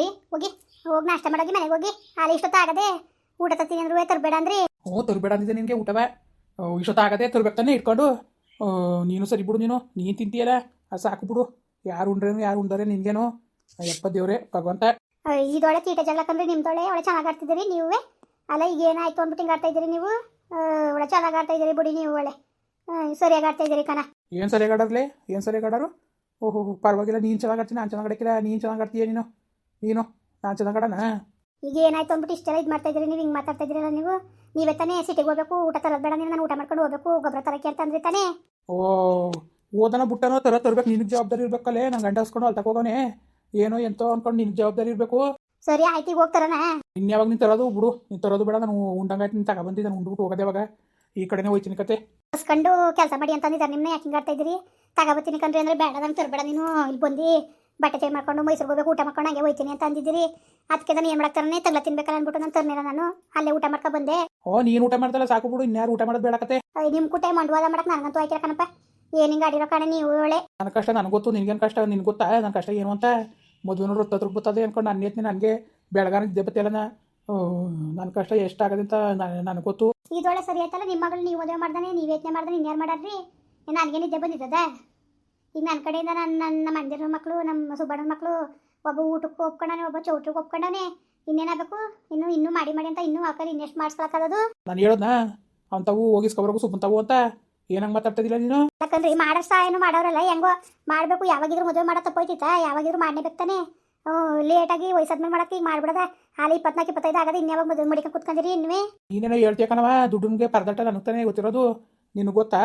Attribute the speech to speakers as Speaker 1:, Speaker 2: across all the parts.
Speaker 1: ರೀ ಹೋಗಿ. ಹೋಗಿ ನಾಷ್ಟ ಮಾಡೋಗಿ ಮನೆಗೆ ಹೋಗಿ. ಅಲ್ಲಿ ಇಷ್ಟೊತ್ತಾಗದೆ ಊಟ ತತ್ತೀನಿ ಅಂದ್ರೆ ತರಬೇಡ ಅಂದ್ರಿ.
Speaker 2: ಹ್ಞೂ ತರಬೇಡ ಅಂದಿದ್ದೆ ನಿನ್ಗೆ ಊಟವ. ಇಷ್ಟೊತ್ತಾಗದೆ ತರ್ಬೇಕು ತಾನೇ ಇಟ್ಕೊಂಡು. ನೀನು ಸರಿ ಬಿಡು ನೀನು. ನೀನು ತಿಂತೀಯಲ್ಲ? ಅದು ಸಾಕು ಬಿಡು. ಯಾರು ಉಂಡ್ರೇನು ಯಾರು ಉಂಡರೆ ನಿನ್ಗೇನು. ಯಪ್ಪ ದೇವ್ರೆ ಭಗವಂತ.
Speaker 1: ಇದೊಳೆ ತೀಟ ಜಗಳಕಂದ್ರೆ ನಿಮ್ದೊಳೆ ಒಳ್ಳೆ ಚೆನ್ನಾಗಿ ಆಡ್ತಿದ್ದೀರಿ ನೀವೇ? ಅಲ್ಲ ಈಗ ಏನಾಯ್ತು ಅಂದ್ಬಿಟ್ಟು ಹಿಂಗೆ ಆಡ್ತಾ ಇದ್ದೀರಿ ನೀವು? ಒಳ್ಳೆ ಚೆನ್ನಾಗಿ ಆಡ್ತಾ ಇದ್ದೀರಿ ಬಿಡಿ ನೀವು ಒಳ್ಳೆ. ಸರಿಯಾಗಿ ಆಡ್ತಾ ಇದ್ದೀರಿ ಕಣ.
Speaker 2: ಏನು ಸರಿಯಾಗಿ ಆಡೋರ್ಲೆ? ಏನು ಸರಿಯಾಗಿ ಆಡೋರು? ಓಹೋ ಪರವಾಗಿಲ್ಲ ನೀನು ಚೆನ್ನಾಗಿ ಆಡ್ತೀನಿ ನಾನು ಚೆನ್ನಾಗಿ ಆಡಕ್ಕಿಲ್ಲ ನೀನು ಚೆನ್ನಾಗಿ ಆಡ್ತೀಯ ನೀನು? ನೀನು ನಾನು ಚೆನ್ನಾಗಿ ಆಡೋಣ
Speaker 1: ಈಗ ಏನಾಯ್ತು ಅಂದ್ಬಿಟ್ಟು ಇಷ್ಟೆಲ್ಲ ಇದು ಮಾಡ್ತಾ ಇದ್ದೀರಿ ನೀವು ಹಿಂಗೆ ಮಾತಾಡ್ತಾ ಇದ್ದೀರಲ್ಲ ನೀವು? ನೀವೇ ತಾನೇ ಸಿಟಿಗೆ ಹೋಗ್ಬೇಕು ಊಟ ತರೋದು ಬೇಡ ನೀನು ನಾನು ಊಟ ಮಾಡ್ಕೊಂಡು ಹೋಗ್ಬೇಕು ಗೊಬ್ಬರ ತರಕ್ಕೆ ಅಂತ ಅಂದ್ರೆ ತಾನೇ?
Speaker 2: ಓ ಓದನ ಬುಟ್ಟನೋ ತರ ತರ್ಬೇಕು ನಿನಗೆ ಜವಾಬ್ದಾರಿ ಇರ್ಬೇಕಲ್ಲೇ ನಾನು ಗಂಡ ಹಸ್ಕೊಂಡು ಅಲ್ಲಿ ತಗೋಗೋನೆ ಏನೋ ಎಂತೋ ಅನ್ಕೊಂಡು ನಿನಗೆ ಜವಾಬ್ದಾರಿ ಇರಬೇಕು.
Speaker 1: ಸರಿ ಆಯ್ತು ಈಗ ಹೋಗ್ತಾರಣ
Speaker 2: ಇನ್ಯಾವಾಗ ನೀನು ತರೋದು ಬಿಡು. ನೀನು ತರೋದು ಬೇಡ ನಾನು ಉಂಡಂಗಾಯ್ತು ನೀನು ತಗೊಬಂದಿದ್ದೆ ನಾನು ಉಂಡ್ಬಿಟ್ಟು ಹೋಗೋದೇ ಇವಾಗ. ಈ ಕಡೆನೇ ಹೋಯ್ತೀನಿ ಕತೆ.
Speaker 1: ಹಸ್ಕೊಂಡು ಕೆಲಸ ಮಾಡಿ ಅಂತಂದಿದ್ದಾರೆ ನಿಮ್ಮನ್ನ ಯಾಕೆ ಹಿಂಗೆ ಆಡ್ತಾ ಇದ್ದೀರಿ ತಗೋಬತ್ತೀನಿ ಕಂಡ್ರಿ ಅಂದ್ರೆ ಬೇಡ ನಂಗೆ ತರಬೇಡ ನೀನು ಇಲ್ಲಿ ಬಂದು. ಬಟ್ಟೆ ಚೇಂಜ್ ಮಾಡ್ಕೊಂಡು ಮೈಸೂರು ಹೋಗ್ಬೇಕು ಊಟ ಮಾಡ್ಕೊಂಡು ಹಂಗೆ ಹೋಯ್ತೀನಿ ಅಂತ ಅಂದಿದ್ದೀರಿ. ಅದಕ್ಕೆ ನಾನು ಏನು ಮಾಡ್ತಾರೆ ತಗ್ಲ ತಿನ್ಬೇಕಲ್ಲ ಅಂದ್ಬಿಟ್ಟು ನಾನು ತರ್ನಿಲ್ಲ ನಾನು. ಅಲ್ಲೇ ಊಟ ಮಾಡ್ಕೊ ಬಂದೆ.
Speaker 2: ಓ ನೀನು ಊಟ ಮಾಡ್ತಲ್ಲ ಸಾಕು ಬಿಡು ಇನ್ಯಾರು ಊಟ ಮಾಡೋದು ಬೇಡ ಕತೆ.
Speaker 1: ನಿಮ್ಮ ಕೂಟ ಮಂಡವಾದ ಮಾಡಕ್ಕೆ ನನಗಂತೂ ಆಯ್ತಿರ ಕಣಪ್ಪ. ಏನು ಹಿಂಗೆ ಆಡಿರೋ ಕಣ ನೀವು ಒಳ್ಳೆ.
Speaker 2: ನನ್ನ ಕಷ್ಟ ನನಗೆ ಗೊತ್ತು ನಿನ್ಗೇನು ಕಷ್ಟ ನಿನ್ಗೆ ಗೊತ್ತಾ? ನನ್ನ ಕಷ್ಟ ಏನು ಅಂತ? ಮದುವೆ ನೋಡಿ ಹತ್ತು ರೂಪಾಯಿ ಬರ್ತದೆ ಅನ್ಕೊಂಡು ನನ್ನ ಏತ್ನಿ ನನಗೆ ಬೆಳಗಾನ ಇದ್ದೆ ಬತ್ತಿಲ್ಲ ನನ್ನ ಕಷ್ಟ ಎಷ್ಟಾಗದೆ ಅಂತ ನನಗೆ ಗೊತ್ತು.
Speaker 1: ಇದೊಳ್ಳೆ ಸರಿ ಆಯ್ತಲ್ಲ ನಿಮ್ಮ ಮಗಳು ನೀವು ಮದುವೆ ಮಾಡ್ದಾನೆ ನೀವು ಯೋಚನೆ ಮಾಡ್ದಾನೆ ಇನ್ಯಾರು ಮಾಡಾರ್ರಿ? ನನಗೇನು ನಿದ್ದೆ ಬಂದಿದ್ದದ? ಈಗ ನನ್ನ ಕಡೆಯಿಂದ ನನ್ನ ನನ್ನ ಮಂದಿರ ಮಕ್ಕಳು ನಮ್ಮ ಸುಬ್ಬಣ್ಣನ ಮಕ್ಕಳು ಒಬ್ಬ ಊಟಕ್ಕೆ ಒಪ್ಕೊಂಡಾನೆ ಒಬ್ಬ ಚೌಟ್ರಿಗೆ ಒಪ್ಕೊಂಡಾನೆ. ಇನ್ನೇನಾಗಬೇಕು ಇನ್ನು ಇನ್ನು ಮಾಡಿ ಮಾಡಿ ಅಂತ ಇನ್ನೂ ಆಕಲಿ ಇನ್ನೆಷ್ಟು ಮಾಡಿಸ್ಕೊಳಕ್ಕದು
Speaker 2: ನಾನು ಹೇಳೋದ್ನ? ಹೋಗಿಸ್ಕೊಬರ್ಬೇಕು ಸುಮ್ಮನೆ ತಗೋ ಅಂತ? ಏನಂಗೆ ಮಾತಾಡ್ತಿದ್ದಿಲ್ಲ ನೀನು?
Speaker 1: ಯಾಕಂದ್ರೆ ಈ ಮಾಡೋ ಏನು ಮಾಡೋರಲ್ಲ ಹೆಂಗೋ ಮಾಡಬೇಕು. ಯಾವಾಗಿದ್ರು ಮದುವೆ ಮಾಡೋ ತಪ್ಪೋಯ್ತಿತ್ತ? ಯಾವಾಗಿದ್ರು ಮಾಡಲೇಬೇಕು ತಾನೆ ಲೇಟಾಗಿ ವಯಸ್ಸಾದ್ಮೇಲೆ ಮಾಡಕ್ಕೆ ಈಗ ಮಾಡ್ಬಿಡದ. ಹಾಲಿ ಇಪ್ಪತ್ನಾಲ್ಕು ಇಪ್ಪತ್ತೈದು ಆಗದ ಇನ್ಯಾವಾಗ ಮದುವೆ ಮಾಡಿಕೊಂಡು ಕುತ್ಕೊಂಡಿರಿ ಇನ್ವೇ
Speaker 2: ನೀನೇನೋ ಹೇಳ್ತೀಯ ಕಣವ ದುಡ್ಡುಗೆ ಪರದಾಟ ನನಗೆ ತಾನೇ ಗೊತ್ತಿರೋದು. ನಿನಗೆ ಗೊತ್ತಾ?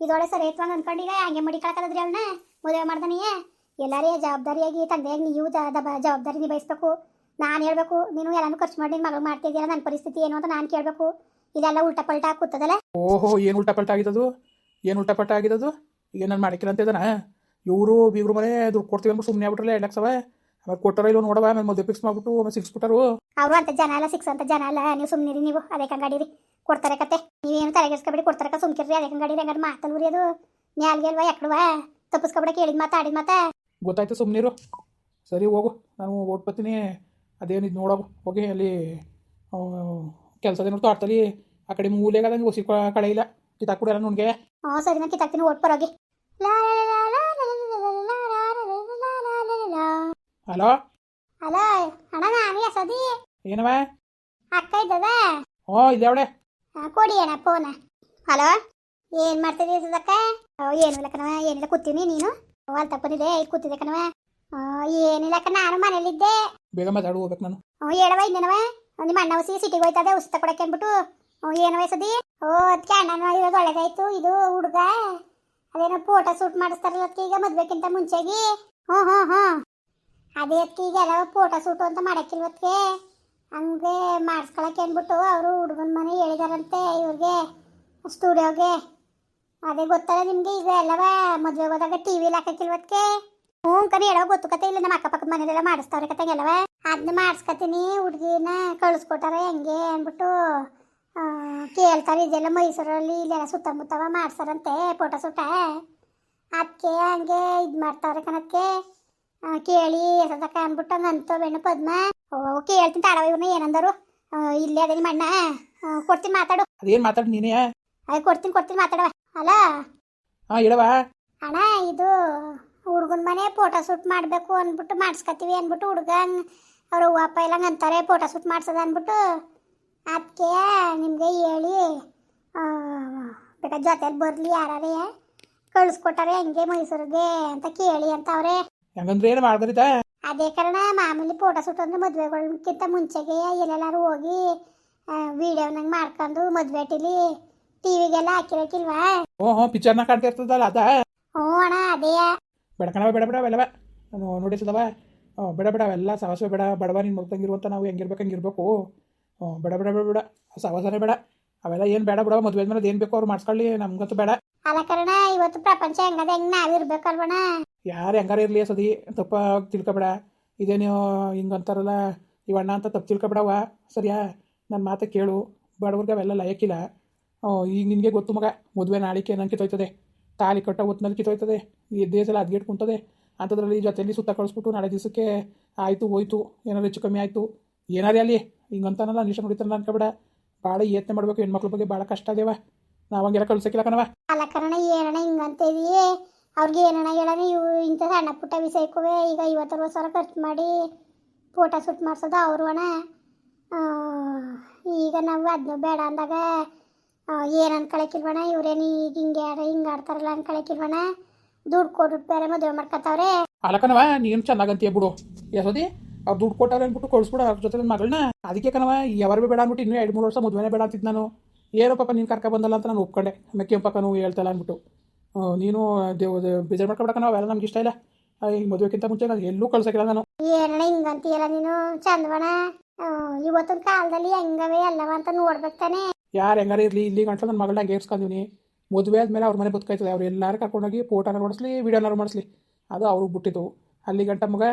Speaker 1: ಇದೊಳೆ ಸರಿ ಐತ್ವಂಗ ಅನ್ಕೊಂಡೀಗ ಹಂಗೆ ಮಡಿ ಕಳ್ಕದ್ರಿ ಅವ್ನ? ಮದುವೆ ಮಾಡ್ದನಿಯೇ? ಎಲ್ಲರೇ ಜವಾಬ್ದಾರಿಯಾಗಿ ತಂದೆಯಾಗಿ ನೀವು ಜವಾಬ್ದಾರಿ ನಿಭಾಯಿಸ್ಬೇಕು. ನಾನು ಹೇಳ್ಬೇಕು ನೀನು ಎಲ್ಲಾನು ಖರ್ಚು ಮಾಡಿ ಮಗಳು ಮಾಡ್ತಿದ್ದೀರ ನನ್ನ ಪರಿಸ್ಥಿತಿ ಏನು ಅಂತ ನಾನು ಕೇಳಬೇಕು. ಇದೆಲ್ಲ ಉಲ್ಟಾ ಪಲ್ಟಾ ಕೂತದಲ್ಲ
Speaker 2: ಓಹೋ ಏನು ಉಲ್ಟಾ ಪಲ್ಟ ಆಗಿದ್ದದು? ಏನು ಉಲ್ಟಾ ಪಲ್ಟ ಆಗಿದ್ದದು? ಈಗ ನಾನು ಮಾಡಿಕ್ಕಿಲ್ಲ ಅಂತ ಇದ್ದಾನ? ಇವರು ಬೀಗ್ರು ಮನೆ ದುಡ್ಡು ಕೊಡ್ತೀವಿ ಅಂದ್ಬಿಟ್ಟು ಸುಮ್ಮನೆ ಆಗ್ಬಿಟ್ರಲ್ಲ ಎರಡು ಲಕ್ಷವ ಆಮೇಲೆ ಕೊಟ್ಟರ ಇಲ್ಲ ನೋಡವ ಆಮೇಲೆ ಮದುವೆ ಫಿಕ್ಸ್ ಮಾಡ್ಬಿಟ್ಟು ಸಿಕ್ಸ್ ಸಿಕ್ಸ್ಬಿಟ್ಟರು
Speaker 1: ಅವರು ಅಂತ ಜನ ಎಲ್ಲ ಸಿಕ್ಸ್ ಅಂತ ಜನ ಎಲ್ಲ ನೀವು ಸುಮ್ಮನಿರಿ ನೀವು ಅದೇ ಕಂಗಾಡಿರಿ. ಕೊಡ್ತಾರೆ ಕತೆ ನೀವೇನು ತಲೆಗೆಸ್ಕೊಬೇಡಿ ಕೊಡ್ತಾರೆ ಸುಮ್ಕಿರ್ರಿ ಅದೇ ಕಂಗಾಡಿರಿ ಹಂಗಾರೆ ಮಾತಲ್ರಿ ಅದು ನ್ಯಾಲ್ಗೆ ಅಲ್ವಾ ತಪ್ಪಿಸ್ಕೊಬಿಡ ಕೇಳಿದ ಮಾತಾ ಆಡಿದ ಮಾತಾ
Speaker 2: ಗೊತ್ತಾಯ್ತು ಸುಮ್ಮನಿರು ಸರಿ ಹೋಗು ನಾನು ಓಟ್ ಬರ್ತೀನಿ ಅದೇನಿದು ನೋಡೋಗು ಹೋಗಿ ಅಲ್ಲಿ ಕೆಲಸದೇನೋ ತೋಟದಲ್ಲಿ ಆ ಕಡೆ ಮೂಲೆಗಾದಂಗೆ ಹೊಸಿ ಕ- ಕಳೆ ಇಲ್ಲ ಕಿತ್ತಾಕ್ಬಿಡಲ್ಲ ನುಣ್ಗೆ
Speaker 1: ಹ್ಞೂ ಸರಿ ನಾನು ಕಿತ್ತಾಕ್ತೀನಿ ಓಟ್ ಬರೋಗಿ
Speaker 2: ಹಲೋ
Speaker 1: ಹಲೋ ಅಣ್ಣ ನಾನು ಸದಿ
Speaker 2: ಏನವ
Speaker 1: ಅಕ್ಕ ಇದ್ದದ
Speaker 2: ಓ ಇಲ್ಲೇ ಅವಳೆ
Speaker 1: ಕೊಡಿ ಅಣ್ಣ ಫೋನ ಹಲೋ ಏನ್ ಮಾಡ್ತಿದ್ದೀ ಸುಧಕ್ಕ ಏನು ಇಲ್ಲ ಕಣವ ಏನಿಲ್ಲ ಕೂತೀನಿ ನೀನು? ಅಲ್ಲಿ ತಪ್ಪನಿದೆ ಇಲ್ಲಿ ಕೂತಿದ್ದೆ ಕಣವ ಆ, ಏನಿಲ್ಲ ಕಣ ನಾನು ಮನೇಲಿದ್ದೆ.
Speaker 2: ಬೇಗ ಮಾತಾಡು ಹೋಗ್ಬೇಕು ನಾನು.
Speaker 1: ಹ್ಞೂ ಹೇಳವ ಇನ್ನೇನವ ನಿಮ್ಮ ಅಣ್ಣ ಹೊಸಿ ಸಿಟಿಗೆ ಹೋಯ್ತದೆ ಉಸ್ತ ಕೊಡಕ್ಕೆ ಅಂದ್ಬಿಟ್ಟು. ಹ್ಞೂ ಏನವ ಸದಿ ಓ ಅದಕ್ಕೆ ಅಣ್ಣನ ಇರೋದು ಒಳ್ಳೇದಾಯ್ತು. ಇದು ಹುಡುಗ. ಅದೇನೋ ಫೋಟೋ ಶೂಟ್ ಮಾಡಿಸ್ತಾರಲ್ಲ ಅದಕ್ಕೆ ಈಗ ಮದ್ವೆಕ್ಕಿಂತ ಮುಂಚೆಗೆ. ಹ್ಞೂ ಹ್ಞೂ ಹ್ಞೂ ಅದೇ ಅದಕ್ಕೆ ಈಗ ಎಲ್ಲ ಫೋಟೋ ಶೂಟು ಅಂತ ಮಾಡಕ್ಕಿಲ್ವತ್ಗೆ ಹಂಗೆ ಮಾಡಿಸ್ಕೊಳಕ್ಕೆ ಅಂದ್ಬಿಟ್ಟು ಅವರು ಹುಡುಗನ ಮನೆ ಹೇಳಿದಾರಂತೆ ಇವ್ರಿಗೆ, ಸ್ಟುಡಿಯೋಗೆ. ಅದೇ ಗೊತ್ತಲ್ಲ ನಿಮಗೆ ಈಗ ಎಲ್ಲವ? ಮದುವೆ ಹೋದಾಗ ಟಿ ವಿಲಿ ಹಾಕಕ್ಕಿಲ್ವತ್ಗೆ ಹ್ಞೂ ಕಡೆ ಹೇಳೋ ಗೊತ್ತು ಇಲ್ಲ, ನಮ್ಮ ಅಕ್ಕಪಕ್ಕದ ಮನೆಯಲ್ಲೆಲ್ಲ ಮಾಡಿಸ್ತಾವ್ರೆ ಕತೆ ಎಲ್ಲವ? ಅದನ್ನ ಮಾಡಿಸ್ಕೊತೀನಿ, ಹುಡುಗಿನ ಕಳಿಸ್ಕೊಟ್ಟಾರೆ ಹೆಂಗೆ ಅಂದ್ಬಿಟ್ಟು ಕೇಳ್ತಾರೆ. ಇದೆಲ್ಲ ಮೈಸೂರಲ್ಲಿ ಇಲ್ಲೆಲ್ಲ ಸುತ್ತಮುತ್ತವ ಮಾಡ್ಸಾರಂತೆ ಫೋಟೋ ಸುಟ್ಟ ಅದಕ್ಕೆ ಹಂಗೆ ಇದು ಮಾಡ್ತಾವ್ರೆ ಕಣಕ್ಕೆ ಕೇಳಿ ಎಸದಕ್ಕ ಅಂದ್ಬಿಟ್ಟು ಹಂಗೆ ಬೇಣ ಬೆಣ್ಣು ಪದ್ಮ. ಓ ಹೇಳ್ತೀನಿ ತಾಡವ ಇವ್ರನ್ನ ಏನಂದರು? ಇಲ್ಲೇ ಅದೇ ನಿಮ್ಮ ಅಣ್ಣ. ಕೊಡ್ತೀನಿ ಮಾತಾಡು.
Speaker 2: ಅದೇನು ಮಾತಾಡು ನೀನೇ?
Speaker 1: ಅದೇ ಕೊಡ್ತೀನಿ ಕೊಡ್ತೀನಿ ಮಾತಾಡವ. ಅಲ್ಲ
Speaker 2: ಹಾಂ ಹೇಳವ
Speaker 1: ಅಣ್ಣ ಇದು ಹುಡುಗನ ಮನೆ ಫೋಟೋ ಶೂಟ್ ಮಾಡಬೇಕು ಅಂದ್ಬಿಟ್ಟು ಮಾಡಿಸ್ಕೊತೀವಿ ಅಂದ್ಬಿಟ್ಟು ಹುಡುಗ ಅವ್ರ ಅಪ್ಪ ಎಲ್ಲ ಅಂತಾರೆ ಫೋಟೋ ಶೂಟ್ ಮಾಡ್ಸೋದ ಅಂದ್ಬಿಟ್ಟು. ಅದಕ್ಕೆ ನಿಮಗೆ ಹೇಳಿ ಆ, ಬೇಕಾದ್ರೆ ಜೊತೆಲಿ ಬರಲಿ ಯಾರೇ ಕಳಿಸ್ಕೊಟ್ಟಾರೆ ಹೆಂಗೆ ಮೈಸೂರಿಗೆ ಅಂತ ಕೇಳಿ ಅಂತ ಅವ್ರೆ.
Speaker 2: ಹೆಂಗಂದ್ರೆ ಏನು ಮಾಡ್ಬಾರಿದ
Speaker 1: ಅದೇ ಕಾರಣ ಮಾಮೂಲಿ ಫೋಟೋ ಶೂಟ್ ಅಂದ್ರೆ ಮದುವೆಗಳಕ್ಕಿಂತ ಮುಂಚೆಗೆ ಎಲ್ಲೆಲ್ಲರೂ ಹೋಗಿ ವಿಡಿಯೋನಾಗ ಮಾಡ್ಕೊಂಡು ಮದುವೆ ಟಿಲಿ ಟಿವಿಗೆಲ್ಲ ಹಾಕಿರಕಿಲ್ವಾ? ಓ
Speaker 2: ಹ್ಞೂ ಹ್ಞೂ ಪಿಕ್ಚರ್ನ ಕಾಣ್ತಾ ಇರ್ತದಲ್ಲ ಅದ?
Speaker 1: ಓ ಅಣ್ಣ ಅದೇ.
Speaker 2: ಬೇಡ ಕಣವ ಬೇಡ ಬೇಡ ಅವೆಲ್ಲವ ನಾನು ನೋಡಿಸದವ ಬೇಡ ಬೇಡ ಅವೆಲ್ಲ ಸಹಸ ಬೇಡ ಬಡವ ನಿನ್ನ ಮಗ್ದಂಗಿರುವಂತ ನಾವು ಹೆಂಗಿರ್ಬೇಕು ಹಂಗಿರ್ಬೇಕು. ಹ್ಞೂ ಬೇಡ ಬೇಡ ಬೇಡ ಬೇಡ. ಸಾಹಸನೇ ಬೇಡ. ಅವೆಲ್ಲ ಏನು ಬೇಡ ಬಿಡವ ಮದುವೆ ಮೇಲೆ ಏನು ಬೇಕೋ ಅವ್ರು ಮಾಡ್ಸ್ಕೊಳ್ಳಿ ನಮ್ಗಂತೂ ಬೇಡ.
Speaker 1: ಅಲ್ಲ ಕಾರಣ ಇವತ್ತು ಪ್ರಪಂಚ ಹೆಂಗದ ಹೆಂಗ್ ನಾವಿರ್ಬೇಕಲ್ವಣ
Speaker 2: ಯಾರು ಹೆಂಗಾರ ಇರಲಿ ಸದಿ, ತಪ್ಪ ತಿಳ್ಕೊಬೇಡ. ಇದೇನು ಹಿಂಗಂತಾರಲ್ಲ ಇವಣ್ಣ ಅಂತ ತಪ್ಪು ತಿಳ್ಕೊಬೇಡವ ಸರಿಯಾ? ನನ್ನ ಮಾತು ಕೇಳು. ಬಡವ್ರಿಗೆ ಅವೆಲ್ಲ ಲಯಕ್ಕಿಲ್ಲ. ಈಗ ನಿನಗೆ ಗೊತ್ತು ಮಗ, ಮದುವೆ ನಾಳಿಕೆ ನನ್ನ ಕಿತ್ತೋಯ್ತದೆ. ತಾಲಿ ಕಟ್ಟ ಹೊತ್ತಿನಲ್ಲಿ ಕಿತ್ತೋಯ್ತದೆ. ಈ ದೇಶ ಎಲ್ಲ ಅದ್ಗೆಟ್ ಕುಂತದೆ. ಅಂಥದ್ರಲ್ಲಿ ಜೊತೆಯಲ್ಲಿ ಸುತ್ತ ಕಳಿಸ್ಬಿಟ್ಟು ನಾಳೆ ದಿವಸಕ್ಕೆ ಆಯಿತು, ಹೋಯ್ತು ಏನಾದ್ರು ಹೆಚ್ಚು ಕಮ್ಮಿ ಆಯಿತು. ಏನಾರೇ ಅಲ್ಲಿ ಹಿಂಗಂತಾನಲ್ಲ ನಿಮಿಷ ನೋಡಿತಾನಲ್ಲ ಅನ್ಕೋಬೇಡ. ಭಾಳ ಯತ್ನ ಮಾಡಬೇಕು ಹೆಣ್ಮಕ್ಳ ಬಗ್ಗೆ ಭಾಳ ಕಷ್ಟ ಅದೇವ ನಾವು ಹಂಗೆಲ್ಲ ಕಳ್ಸಕ್ಕಿಲ್ಲ ಕಣವ
Speaker 1: ಅಲ್ಲ ಕಣ ಅವ್ರಿಗೆ ಏನಣ್ಣ ಹೇಳಣ ಇವು ಇಂಥ ಸಣ್ಣ ಪುಟ್ಟ ವಿಷಯಕ್ಕೂ ಈಗ ಐವತ್ತರವತ್ತು ಸಾವಿರ ಖರ್ಚು ಮಾಡಿ ಫೋಟೋ ಶೂಟ್ ಮಾಡಿಸೋದು ಅವರು ಅಣ್ಣ. ಈಗ ನಾವು ಅದನ್ನು ಬೇಡ ಅಂದಾಗ ಏನು ಅನ್ಕೊಳಕಿಲ್ವಣ ಇವ್ರೇನು ಈಗ ಹಿಂಗೆ ಹಿಂಗೆ ಆಡ್ತಾರಲ್ಲ ಅನ್ಕೊಳಕಿಲ್ವಣ ದುಡ್ಡು ಕೊಟ್ಬಿಟ್ಟು ಬೇರೆ ಮದುವೆ ಮಾಡ್ಕೊತಾವ್ರೆ.
Speaker 2: ಅಲ್ಲಕನವ ನೀನು ಚೆನ್ನಾಗಂತೀಯ ಬಿಡು. ಯಸೋದಿ ಅವ್ರು ದುಡ್ಡು ಕೊಟ್ಟಾರೆ ಅಂದ್ಬಿಟ್ಟು ಕಳಿಸ್ಬಿಡ ಅವ್ರ ಜೊತೆ ಮಗಳನ್ನ ಅದಕ್ಕೆ ಕಣವ ಯಾವಾರು ಬೇಡ ಅಂದ್ಬಿಟ್ಟು ಇನ್ನೂ ಎರಡು ಮೂರು ವರ್ಷ ಮದುವೆನೇ ಬೇಡ ಅಂತಿದ್ದು ನಾನು. ಏನೋ ಪಾಪ ನೀನು ಕರ್ಕ ಬಂದಲ್ಲ ಅಂತ ನಾನು ಒಪ್ಕೊಂಡೆ. ಮೆಕ್ಕೆ ಪಕ್ಕ ನೀವು ಹೇಳ್ತಲ್ಲ ಅಂದ್ಬಿಟ್ಟು ನೀನು ಬೇಜಾರು ಮಾಡ್ಕೊಬೇಡ ನಾವು ಅವೆಲ್ಲ ನಮ್ಗೆ ಇಷ್ಟ ಇಲ್ಲ. ಈ ಮದುವೆಕ್ಕಿಂತ ಮುಂಚೆ ನಾನು ಎಲ್ಲೂ ಕಳ್ಸಕ್ಕಿಲ್ಲ ನಾನು.
Speaker 1: ಏನಣ್ಣ ಹಿಂಗಂತೀಯಲ್ಲ ನೀನು? ಚಂದವಣ ಇವತ್ತಿನ ಕಾಲದಲ್ಲಿ ಹೆಂಗವೇ ಅಲ್ಲವ ಅಂತ ನೋಡ್ಬೇಕು ತಾನೆ.
Speaker 2: ಯಾರು ಹೆಂಗಾರ ಇರಲಿ ಇಲ್ಲಿ ಗಂಟಲು ನನ್ನ ಮಗಳನ್ನ ಹಂಗೆ ಏರ್ಸ್ಕೊಂಡಿವ್ನಿ ಮದುವೆ ಆದ್ಮೇಲೆ ಅವ್ರ ಮನೆ ಬದುಕಾಯ್ತದೆ. ಅವ್ರು ಎಲ್ಲರೂ ಕರ್ಕೊಂಡೋಗಿ ಫೋಟೋನ ಮಾಡಿಸ್ಲಿ ವೀಡಿಯೋನ ಮಾಡಿಸ್ಲಿ. ಅದು ಅವ್ರಿಗೆ ಬಿಟ್ಟಿದ್ದು. ಅಲ್ಲಿ ಗಂಟ ಮಗ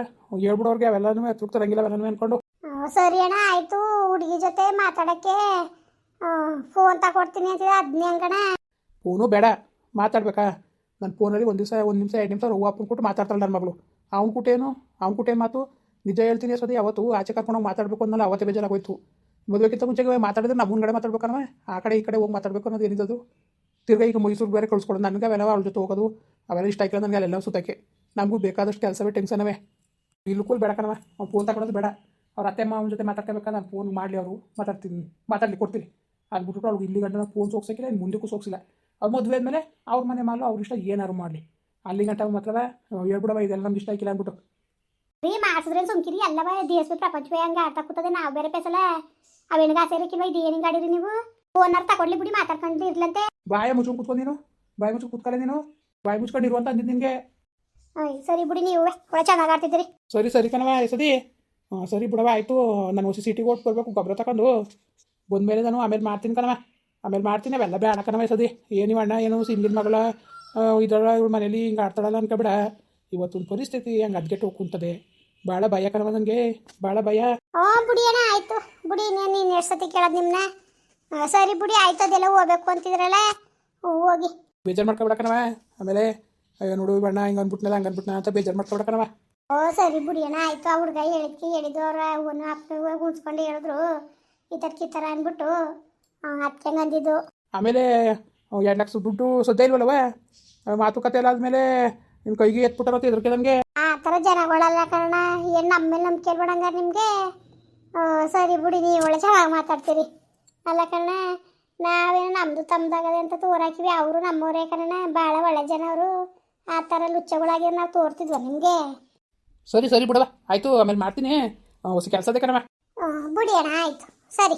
Speaker 2: ಹೇಳ್ಬಿಡೋರ್ಗೆ ಅವೆಲ್ಲನೂ ತೃಪ್ತರಂಗಿಲ್ಲ ಅವೆಲ್ಲನೂ ಅನ್ಕೊಂಡು.
Speaker 1: ಸರಿ ಅಣ್ಣ ಆಯ್ತು. ಹುಡುಗಿ ಜೊತೆ ಮಾತಾಡಕ್ಕೆ ಫೋನ್ ತಗೊಡ್ತೀನಿ ಅಂತ ಅದನ್ನೇ ಹಂಗಣ
Speaker 2: ಫೋನು ಬೇಡ. ಮಾತಾಡ್ಬೇಕಾ? ನನ್ನ ಫೋನಲ್ಲಿ ಒಂದು ದಿವಸ, ಒಂದು ನಿಮಿಷ, ಎರಡು ನಿಮಿಷ ಹೂವು ಅಪ್ಪನ ಕೊಟ್ಟು ಮಾತಾಡ್ತಾಳೆ ನನ್ನ ಮಗಳು. ಅವ್ನ ಕುಟೇನು ಅವ್ನ ಕುಟೇನು ಮಾತು. ನಿಜ ಹೇಳ್ತೀನಿ ಸತಿ ಅವತ್ತು ಆಚೆ ಕರ್ಕೊಂಡು ಮಾತಾಡಬೇಕು ಅನ್ನಲ್ಲ, ಅವತ್ತೇ ಬೇಜಾರಾಗೋಯ್ತು. ಮದುವೆಗಿಂತ ಮುಂಚೆಗೆ ಮಾತಾಡಿದ್ರೆ ನಮ್ಮ ಕಡೆ ಮಾತಾಡ್ಬೇಕನವ ಆ ಕಡೆ ಈ ಕಡೆ ಹೋಗಿ ಮಾತಾಡಬೇಕು ಅನ್ನೋದು ಏನಿದ್ದದು? ತಿರ್ಗಾ ಈಗ ಮೈಸೂರು ಬೇರೆ ಕಳಿಸ್ಕೊಡೋದು. ನನಗೆ ಅವೆಲ್ಲ ಅವ್ರ ಜೊತೆ ಹೋಗೋದು. ಅವೆಲ್ಲ ಇಷ್ಟ ಆಗಿಲ್ಲ ನನಗೆ ಅಲ್ಲೆಲ್ಲ ಸುತ್ತಕ್ಕೆ. ನಮಗೂ ಬೇಕಾದಷ್ಟು ಕೆಲಸವೇ, ಟೆನ್ಷನವೇ. ಬಿಲ್ಕುಲ್ ಬೇಡ ಕಣವ ಅವ್ನು ಫೋನ್ ತಗೊಳೋದು ಬೇಡ. ಅವ್ರ ಅತ್ತೆ ಮಾವನ ಜೊತೆ ಮಾತಾಡ್ಕೋಬೇಕಾ? ನಾನು ಫೋನ್ ಮಾಡಲಿ ಅವರು. ಮಾತಾಡ್ತೀನಿ. ಮಾತಾಡ್ಲಿ ಕೊಡ್ತೀನಿ. ಆಗ್ಬಿಟ್ಟು ಅವ್ರಿಗೆ ಇಲ್ಲಿ ಗಂಡನ ಫೋನ್ ಇಲ್ಲ ಮುಂದಕ್ಕೂ ಸೋಗ್ಸಿಲ್ಲ. ಮದುವೆ ಆದಮೇಲೆ ಅವ್ರ ಮನೆ ಮಾಲು ಅವ್ರ ಇಷ್ಟ ಏನಾರು ಮಾಡಲಿ. ಅಲ್ಲಿ ಗಂಟ ಮಾತ್ರ ಹೇಳ್ಬಿಡವ ಇದೆಲ್ಲ ನಮ್ಗೆ ಇಷ್ಟ ಆಗಿಲ್ಲ ಅಂದ್ಬಿಟ್ಟು.
Speaker 1: ರೀ ಮಾಡಿಸಿದ್ರೆ ಸುಮ್ಕಿರಿ? ಎಲ್ಲವ ದೇಶ ಪ್ರಪಂಚವೇ ಹಂಗೆ ಆಡ್ತಾ ಕೂತದೆ ನಾವು ಬೇರೆ ಪೇಸಲ ಅವೇನಿಗೆ ಆಸೆ ಇರಕ್ಕಿಲ್ವ ಇದು ಗಾಡಿ ಆಡಿರಿ ನೀವು? ಓನರ್ ತಗೊಳ್ಳಿ ಬಿಡಿ ಮಾತಾಡ್ಕೊಂಡು ಇರ್ಲಂತೆ.
Speaker 2: ಬಾಯ ಮುಚ್ಕೊಂಡು ಕೂತ್ಕೊಂಡು ನೀನು. ಬಾಯಿ ಮುಚ್ಕೊಂಡು ಕೂತ್ಕೊಳ್ಳೆ ನೀನು. ಬಾಯಿ ಮುಚ್ಕೊಂಡು ಇರುವಂತ ಅಂದಿದ್ದು ನಿನಗೆ.
Speaker 1: ಸರಿ ಬಿಡಿ ನೀವು ಒಳ್ಳೆ ಚೆನ್ನಾಗಿ ಆಡ್ತಿದ್ದೀರಿ.
Speaker 2: ಸರಿ ಸರಿ ಕಣವ ಸದಿ ಸರಿ ಬಿಡವ ಆಯಿತು. ನಾನು ಸಿ ಸಿಟಿಗೆ ಓಟ್ ಬರಬೇಕು ಗೊಬ್ಬರ ತಗೊಂಡು ಬಂದಮೇಲೆ ನಾನು ಆಮೇಲೆ ಮಾಡ್ತೀನಿ ಕಣವ ಆಮೇಲೆ ಮಾಡ್ತೀನಿ ಅವೆಲ್ಲ ಬೇಡ ಕಣವ ಸದಿ ಏನು ಅಣ್ಣ ಏನು ಸಿಂಗಿನ ಮಗಳ ಇದರ ಇವ್ರ ಮನೇಲಿ ಹಿಂಗೆ ಆಡ್ತಾಳಲ್ಲ ಅನ್ಕೊಬೇಡ. ಇವತ್ತೊಂದು ಪರಿಸ್ಥಿತಿ ಹಂಗೆ ಅದ್ಗೆಟ್ಟು ಕುಂತದೆ. ಭಾಳ ಭಯ ಕಣವ ನನಗೆ ಭಾಳ ಭಯ.
Speaker 1: ಓ ಬಿಡಿ ಅಣ್ಣ ಆಯ್ತು. ಬುಡಿ ನೀನು ನೀನು ಎಷ್ಟು ಸತಿ ಕೇಳೋದು ನಿಮ್ಮನ್ನ ಸರಿ ಬುಡಿ ಆಯ್ತು ಅದೆಲ್ಲ ಹೋಗ್ಬೇಕು ಅಂತಿದ್ರಲ್ಲ? ಹೋಗಿ.
Speaker 2: ಬೇಜಾರು ಮಾಡ್ಕೊಬೇಡ ಕಣವ ಆಮೇಲೆ ಅಯ್ಯೋ ನೋಡು ಬಣ್ಣ ಹಿಂಗೆ ಅಂದ್ಬಿಟ್ನಲ್ಲ ಹಂಗೆ ಅಂದ್ಬಿಟ್ನ ಅಂತ ಬೇಜಾರು ಮಾಡ್ಕೊಬೇಡ ಕಣವ
Speaker 1: ಓ ಸರಿ ಬಿಡಿ ಅಣ್ಣ ಆಯ್ತು. ಆ ಹುಡುಗ ಹೇಳಿದ್ಕೆ ಹೇಳಿದ್ರು ಅವ್ರ ಅವನು ಅಪ್ಪ ಉಣ್ಸ್ಕೊಂಡು ಹೇಳಿದ್ರು. ಈ ಥರಕ್ಕೆ ಈ ಥರ ಅಂದ್ಬಿಟ್ಟು. ಅದಕ್ಕೆ ಅಂದಿದ್ದು
Speaker 2: ಆಮೇಲೆ ಎರಡು ಲಕ್ಷ ದುಡ್ಡು ಸದ್ಯ ಇಲ್ವಲ್ಲವ ಮಾತುಕತೆ ಎಲ್ಲ ಆದ್ಮೇಲೆ ನಿಮ್ ಕೈಗೆ ಎತ್ಬಿಟ್ಟಾರ ಇದ್ರಕ್ಕೆ ನನಗೆ
Speaker 1: ಆ ಥರ ಜನಗಳಲ್ಲ ಕಾರಣ ಏನು ನಮ್ಮ ಮೇಲೆ ನಂಬಿಕೆ ನಿಮ್ಗೆ? ನಿಮಗೆ ಸರಿ ಬಿಡಿ ನೀವು ಒಳ್ಳೆ ಚೆನ್ನಾಗಿ ಮಾತಾಡ್ತೀರಿ. ಅಲ್ಲ ಕಾರಣ ನಾವೇನು ನಮ್ಮದು ತಮ್ಮದಾಗದೆ ಅಂತ ತೋರಾಕಿವಿ. ಅವರು ನಮ್ಮವರೇ ಕಾರಣ ಭಾಳ ಒಳ್ಳೆ ಜನ ಅವರು ಆ ಥರ ಲುಚ್ಚಗಳಾಗಿ ನಾವು ತೋರ್ತಿದ್ವ ನಿಮಗೆ?
Speaker 2: ಸರಿ ಸರಿ ಬಿಡವ ಆಯಿತು ಆಮೇಲೆ ಮಾಡ್ತೀನಿ. ಹೊಸ ಕೆಲಸದೇ ಕಣವ
Speaker 1: ಬಿಡಿ ಅಣ್ಣ ಆಯ್ತು. ಸರಿ.